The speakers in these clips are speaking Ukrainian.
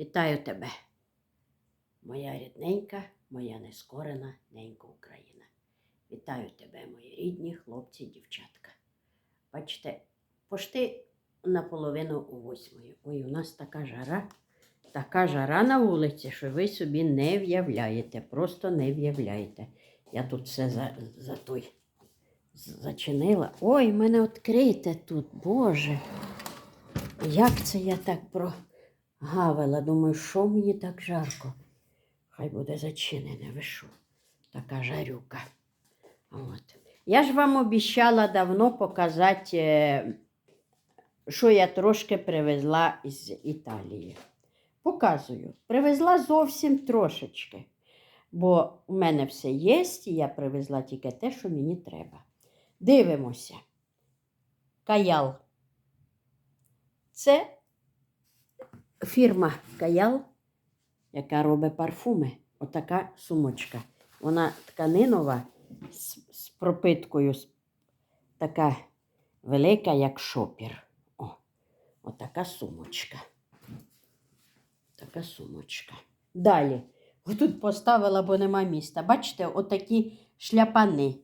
Вітаю тебе, моя рідненька, моя нескорена ненька Україна. Вітаю тебе, мої рідні хлопці, дівчатка. Бачите, пошти наполовину у восьмої. Ой, у нас така жара, така жара на вулиці, що ви собі не в'являєте, просто не в'являєте. Я тут все за, за той зачинила. Ой, мене відкрите тут, Боже. Як це я так прогавила? Думаю, що мені так жарко? Хай буде зачинене, ви що? Така жарюка. От. Я ж вам обіцяла давно показати, е, що я трошки привезла із Італії. Показую. Привезла зовсім трошечки. Бо у мене все є, і я привезла тільки те, що мені треба. Дивимося. Каял. Це фірма Каял, яка робить парфуми. Отака сумочка. Вона тканинова з, з пропиткою, з- така велика, як шопір. О, отака сумочка. Така сумочка. Далі. Отут поставила, бо нема міста. Бачите, отакі шляпани.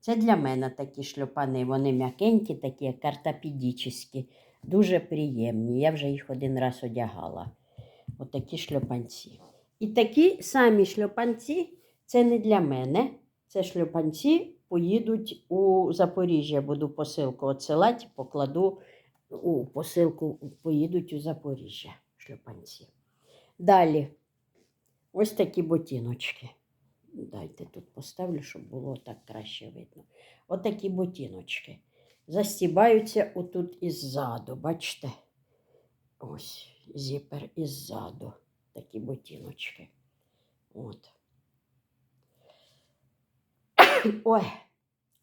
Це для мене такі шльопани. Вони м'якенькі, такі картопедічні, дуже приємні. Я вже їх один раз одягала. Отакі шльопанці. І такі самі шльопанці це не для мене. Це шльопанці поїдуть у Запоріжжя. Буду посилку відсилати, покладу у посилку, поїдуть у Запоріжжя шльопанці. Далі. Ось такі ботиночки. Дайте тут поставлю, щоб було так краще видно. Отакі ботиночки. Застібаються отут іззаду, бачите? Ось зіпер іззаду. Такі ботиночки. От. Ой,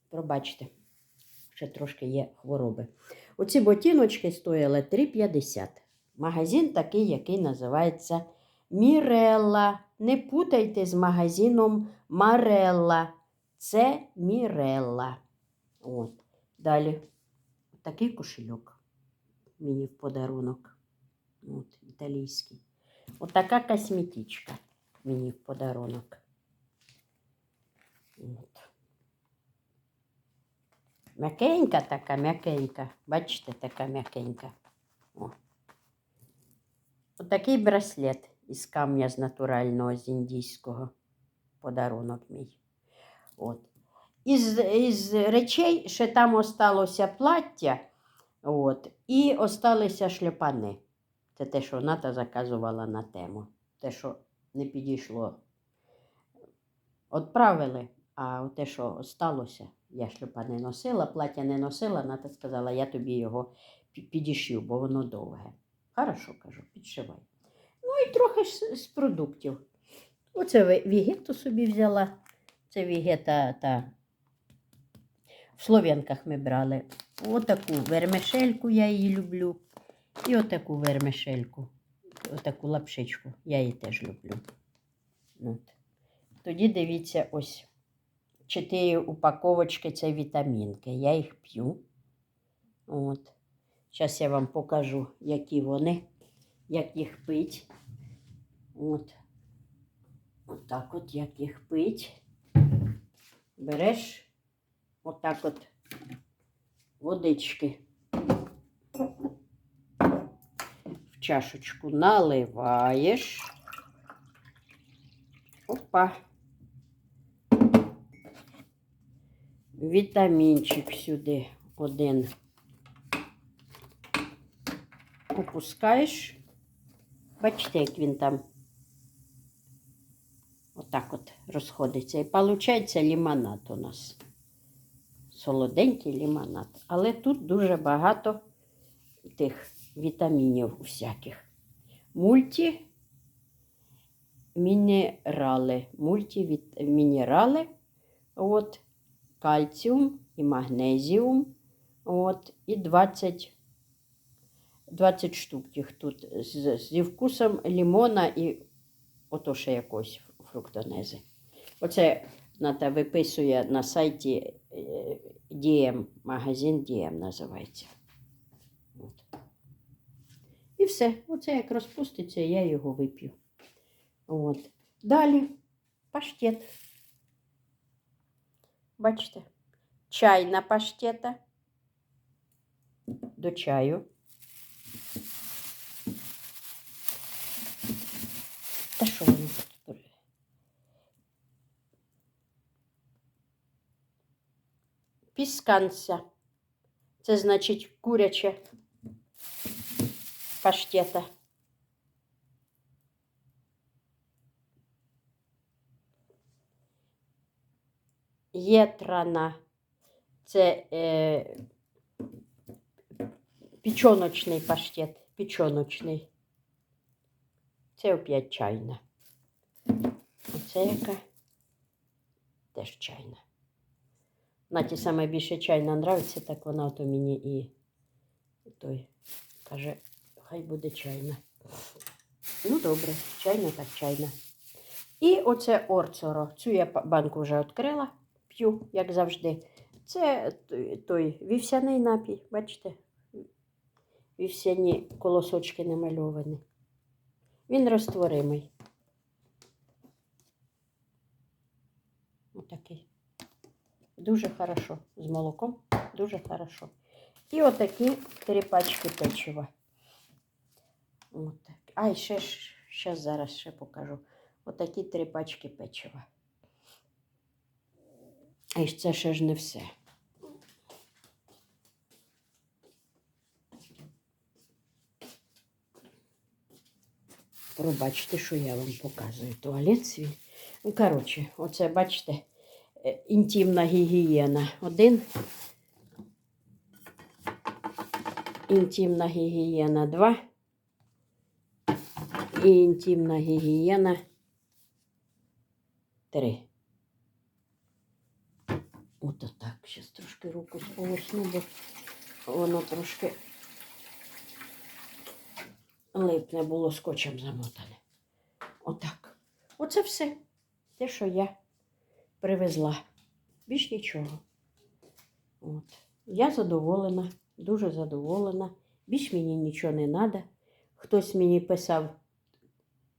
пробачте, ще трошки є хвороби. Оці ботиночки стояли 3,50. Магазин такий, який називається Мірелла. Не путайте з магазином Марелла. Це Мірелла. От. Далі такий кошельок мені в подарунок. От, італійський. От така косметичка мені в подарунок. От. М'якенька така, м'якенька. Бачите, така м'якенька. О. Отакий браслет із камня з натурального, з індійського. Подарунок мій. От. Із, із речей ще там осталося плаття, от, і осталися шляпани. Це те, що Ната заказувала на тему. Те, що не підійшло. Отправили, а те, що осталося, я шлюпа не носила, плаття не носила, Ната сказала, я тобі його пі- підішью, бо воно довге. Хорошо, кажу, підшивай. Ну і трохи з, з продуктів. Оце вігету собі взяла. Це вігета та в Слов'янках ми брали. Отаку вермишельку я її люблю. І отаку вермишельку, отаку лапшичку. Я її теж люблю. От. Тоді дивіться, ось чотири упаковочки це вітамінки. Я їх п'ю. От. Зараз я вам покажу, які вони, як їх пить. От. Отак от, як їх пить. Береш отак от водички. В чашечку наливаєш. Опа. Вітамінчик сюди один. Опускаєш. Бачите, як він там отак от розходиться. І виходить лимонад у нас. Солоденький лимонад. Але тут дуже багато тих вітамінів всяких. Мульті мінерали. Мультимінерали. От, кальціум і магнезіум. От, і 20, 20 штук їх тут з, зі вкусом лимона і ото ще якось фруктонези. Оце Ната виписує на сайті е, Дієм, магазин Дієм називається. От. І все. Оце як розпуститься, я його вип'ю. От. Далі паштет. Бачите? Чайна паштета. До чаю. Та що воно тут? Пісканця. Це значить куряче паштета. Єтрана. Це е, пічоночний паштет. Пічоночний. Це опять чайна. Оце яка теж чайна. Наті саме більше чайна нравиться, так вона то мені і той каже, хай буде чайна. Ну, добре, чайна так чайна. І оце орцоро. Цю я банку вже відкрила, п'ю, як завжди. Це той вівсяний напій, бачите? Вівсяні колосочки намальовані. Він розтворимий. Отакий. Дуже хорошо. З молоком. Дуже хорошо. І отакі три пачки печива. Отак. А, і ще ще зараз ще покажу. Отакі три пачки печива. І це ще ж не все. Пробачте, що я вам показую. Туалет свій. Коротше, оце, бачите, інтимна гігієна. Один. Інтимна гігієна 2. І інтимна гігієна 3. Ото так. Зараз трошки руку сполосну, бо воно трошки липне було скотчем замотане. Отак. Оце все. Те, що я привезла. Більш нічого. От. Я задоволена, дуже задоволена. Більш мені нічого не треба. Хтось мені писав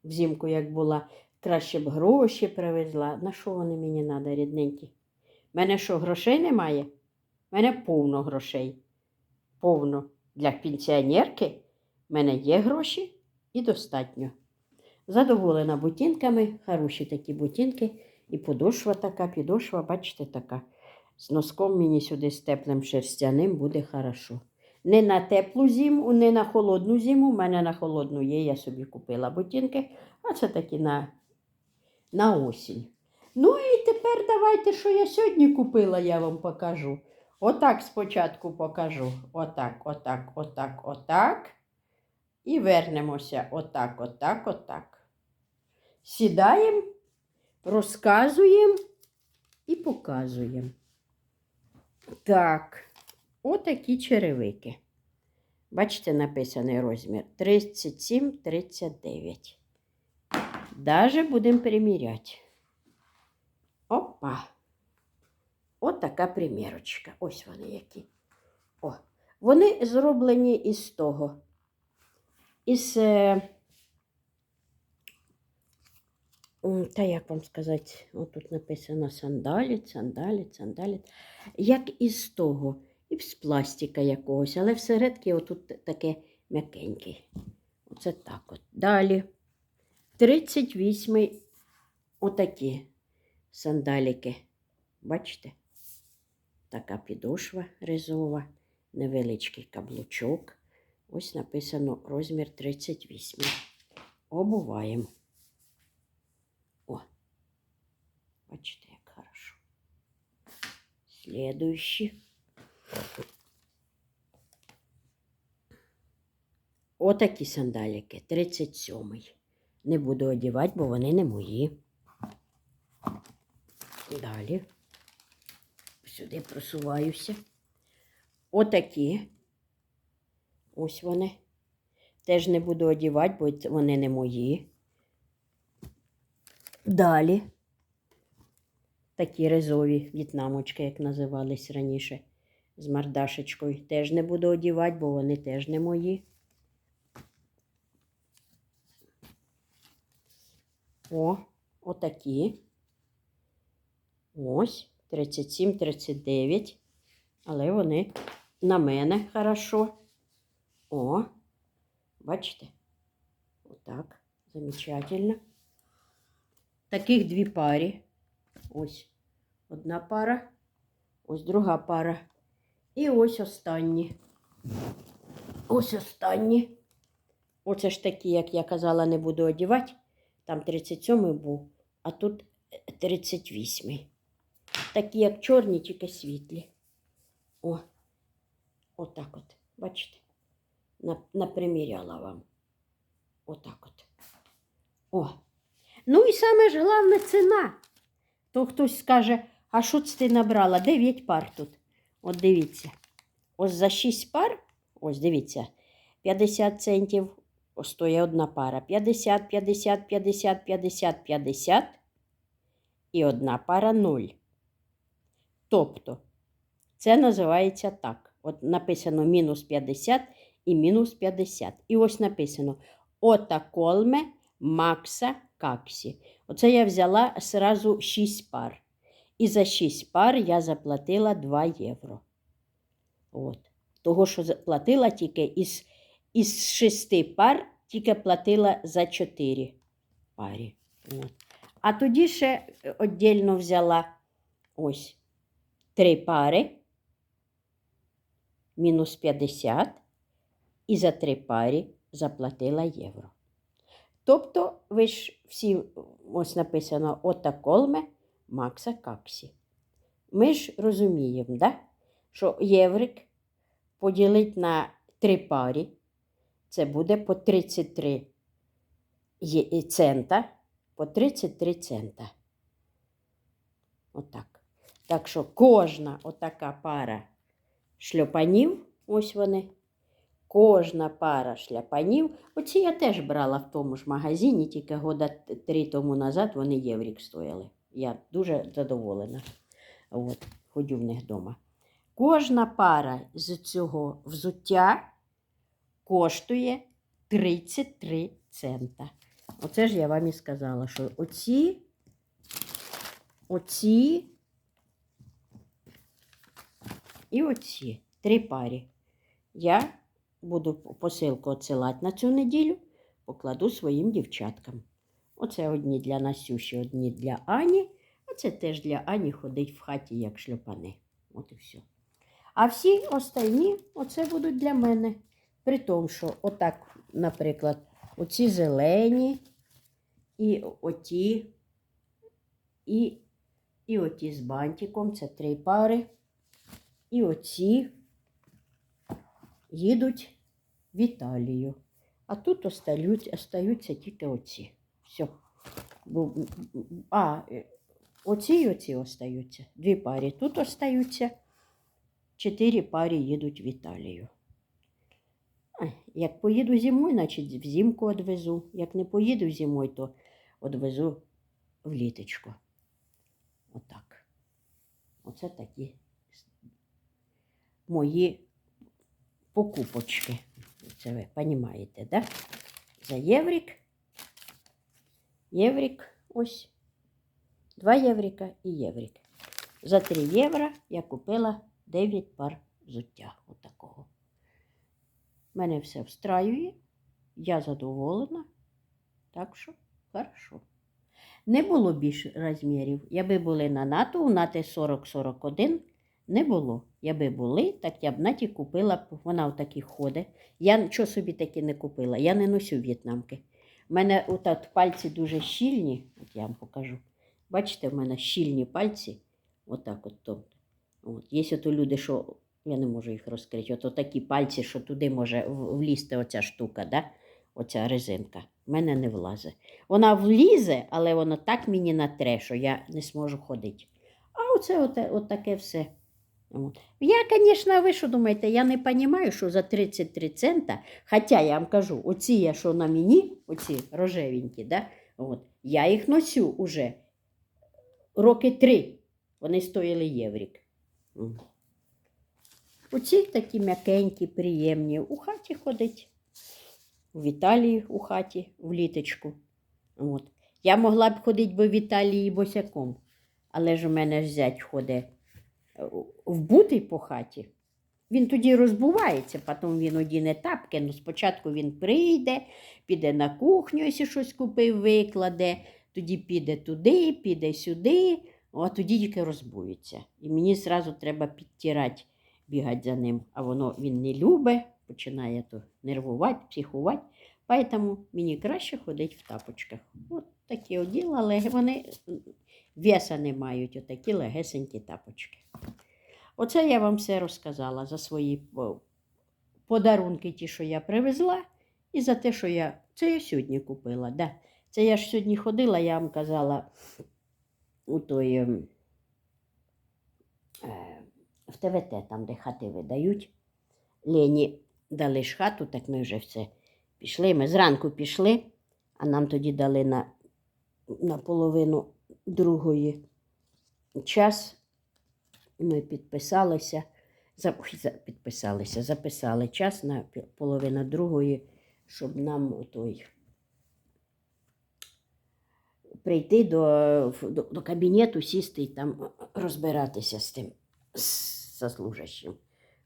взимку, як була, краще б гроші привезла. На що вони мені треба, рідненькі? У Мене що, грошей немає? Мене повно грошей. Повно. Для пенсіонерки в мене є гроші і достатньо. Задоволена бутінками, хороші такі бутінки. І подошва така, підошва, бачите, така. З носком мені сюди з теплим шерстяним буде хорошо. Не на теплу зиму, не на холодну зиму. У мене на холодну є, я собі купила ботинки, а це такі на, на осінь. Ну і тепер давайте, що я сьогодні купила, я вам покажу. Отак спочатку покажу. Отак, отак, отак, отак. І вернемося отак, отак, отак. Сідаємо, розказуємо і показуємо. Так, отакі черевики. Бачите, написаний розмір 37-39. Даже будемо приміряти. Опа. От така примірочка. Ось вони які. О, вони зроблені із того. Із. Е... м, Та як вам сказати, отут написано сандаліт, сандаліт, сандаліт. Як із того, і з пластика якогось, але всередки отут таке м'якеньке. Оце так от. Далі. 38 отакі сандаліки. Бачите? Така підошва ризова, невеличкий каблучок. Ось написано розмір 38. Обуваємо. О, бачите, як хорошо. Слідуючі. Отакі сандаліки, 37. Не буду одягати, бо вони не мої. Далі. Сюди просуваюся. Отакі. Ось вони. Теж не буду одягати, бо вони не мої. Далі такі резові в'єтнамочки, як називались раніше, з мордашечкою. Теж не буду одівати, бо вони теж не мої. О, отакі. Ось, 37-39. Але вони на мене хорошо. О, бачите? Отак, замечательно. Таких дві парі. Ось одна пара, ось друга пара. І ось останні. Ось останні. Оце ж такі, як я казала, не буду одягати. Там 37 був, а тут 38. Такі, як чорні, тільки світлі. О, отак от. Бачите? Наприміряла вам. Отак от. О. Ну і саме ж головне ціна. То хтось скаже, а що це ти набрала? 9 пар тут. От дивіться. Ось за 6 пар, ось дивіться, 50 центів стоїть одна пара. 50, 50, 50, 50, 50 і одна пара 0. Тобто, це називається так. От написано мінус 50 і мінус 50. І ось написано Ота колме Макса Каксі. Оце я взяла сразу 6 пар. І за 6 пар я заплатила 2 євро. От. Того, що заплатила тільки із, із 6 пар, тільки платила за 4 парі. От. А тоді ще віддільно взяла ось 3 пари, мінус 50, і за 3 парі заплатила євро. Тобто, ви ж всі, ось написано Ота Колме Макса Каксі. Ми ж розуміємо, да? що єврик поділить на три парі, це буде по 33 цента, по 33 цента. Отак. Так що кожна отака пара шльопанів, ось вони, кожна пара шляпанів. Оці я теж брала в тому ж магазині, тільки года три тому назад вони єврік стояли. Я дуже задоволена. От, ходю в них вдома. Кожна пара з цього взуття коштує 33 цента. Оце ж я вам і сказала, що оці, оці і оці три парі. Я буду посилку відсилати на цю неділю, покладу своїм дівчаткам. Оце одні для Насюші, одні для Ані. А це теж для Ані ходить в хаті, як шльопани. От і все. А всі остальні оце будуть для мене. При тому, що отак, наприклад, оці зелені, і оті, і, і оті з бантиком, це три пари. І оці їдуть в Італію. А тут остають, остаються тільки оці. Все. А, е, оці і оці остаються. Дві парі тут остаються. Чотири пари їдуть в Італію. Як поїду зимою, значить взимку відвезу. Як не поїду зимою, то відвезу в літочку. Отак. Оце такі мої покупочки. Це ви розумієте, да? За єврик. Єврик ось. Два єврика і єврик. За 3 євро я купила 9 пар взуття. Отакого. Мене все встраює. Я задоволена. Так що, хорошо. Не було більш розмірів. Якби були на НАТО, у НАТО 40-41 не було. Якби були, так я б наті купила, б, вона в таких ходить. Я нічого собі таки не купила, я не носю в'єтнамки. У мене отак пальці дуже щільні, от я вам покажу. Бачите, в мене щільні пальці. Отак от. то. От. Є ото люди, що я не можу їх розкрити. От такі пальці, що туди може влізти оця штука, да? оця резинка. В мене не влазить. Вона влізе, але воно так мені натре, що я не зможу ходити. А оце оте, от таке все. Я, звісно, ви що думаєте, я не розумію, що за 33 цента, хоча я вам кажу, оці що на мені, оці рожевенькі, да? от, я їх носю уже роки три. Вони стоїли єврік. Оці такі м'якенькі, приємні. У хаті ходить. В Італії у хаті, в літочку. От. Я могла б ходити в Італії босяком, але ж у мене ж зять ходить вбутий по хаті. Він тоді розбувається, потім він одіне тапки. Ну, спочатку він прийде, піде на кухню, якщо щось купив, викладе, тоді піде туди, піде сюди, а тоді тільки розбується. І мені зразу треба підтирати, бігати за ним. А воно він не любить, починає то нервувати, психувати. Тому мені краще ходити в тапочках. От такі оділа, але вони веса не мають, отакі легесенькі тапочки. Оце я вам все розказала за свої подарунки, ті, що я привезла, і за те, що я. Це я сьогодні купила. Да. Це я ж сьогодні ходила, я вам казала у той ем, е, в ТВТ, там, де хати видають. Лені дали ж хату, так ми вже все пішли. Ми зранку пішли, а нам тоді дали на, на половину другої час. Ми підписалися, підписалися, записали час на половину другої, щоб нам той прийти до, до, до кабінету, сісти і там розбиратися з тим з заслужащим.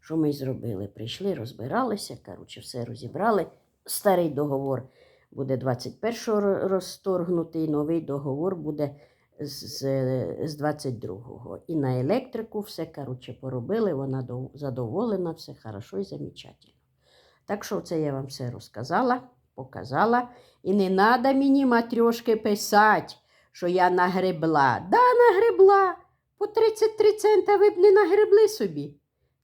Що ми зробили? Прийшли, розбиралися, коротше, все розібрали. Старий договор буде 21-го розторгнутий, новий договор буде з, з 22-го. І на електрику все, коротше, поробили, вона задоволена, все хорошо і замечательно. Так що це я вам все розказала, показала. І не треба мені матрьошки писати, що я нагребла. Да, нагребла. По 33 цента ви б не нагребли собі.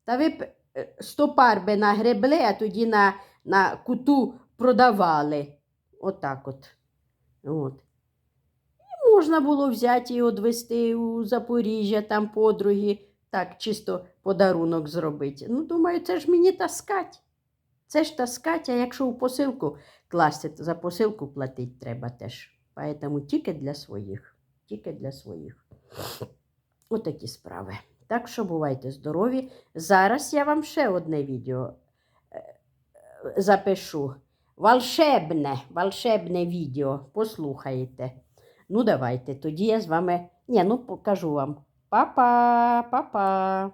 Та ви б е, 100 пар би нагребли, а тоді на, на куту продавали. Отак от. от. Можна було взяти і відвезти у Запоріжжя, там подруги, так чисто подарунок зробити. Ну, думаю, це ж мені таскать. Це ж таскать, а якщо у посилку класти, за посилку платити треба теж. Поэтому тільки для своїх. Тільки для своїх. Отакі справи. Так що бувайте здорові. Зараз я вам ще одне відео е, запишу. Волшебне, волшебне відео. Послухаєте. Ну, давайте, тоді я з вами. Ні, ну покажу вам. Па-па, па-па.